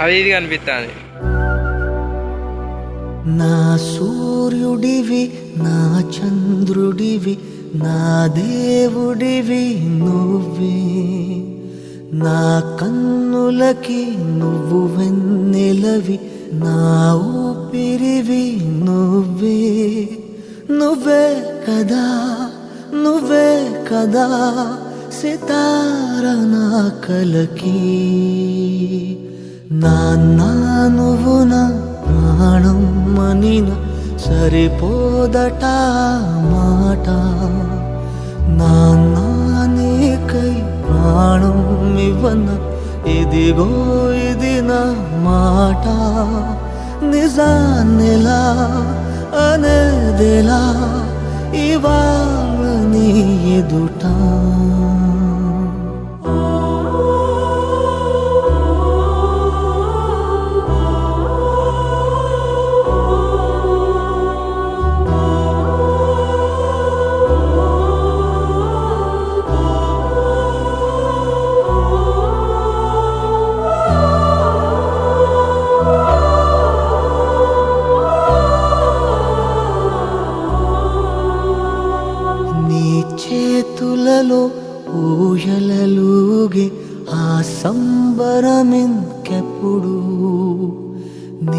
అది ఇది కనిపిస్తుంది. నా సూర్యుడివి నా చంద్రుడివి నా దేవుడివి నువ్వే. నా కన్నులకి నువ్వు వెన్నెలవి నా ఊపిరివి నువ్వే. నువ్వే కదా నువ్వే కదా సితార నా కలకి. నాన్న నువ్వు నా ప్రాణం మనిన సరిపోదట మాట. నాన్న నీకై ప్రాణం ఇవ్వన ఇదిగో ఇది నా మాట. నిజాన్నిలా అనేదిలా ఇవాళ నీ ఎదుటా. చేతులలో ఊయలలుగే ఆ సంబరమెంకెప్పుడు?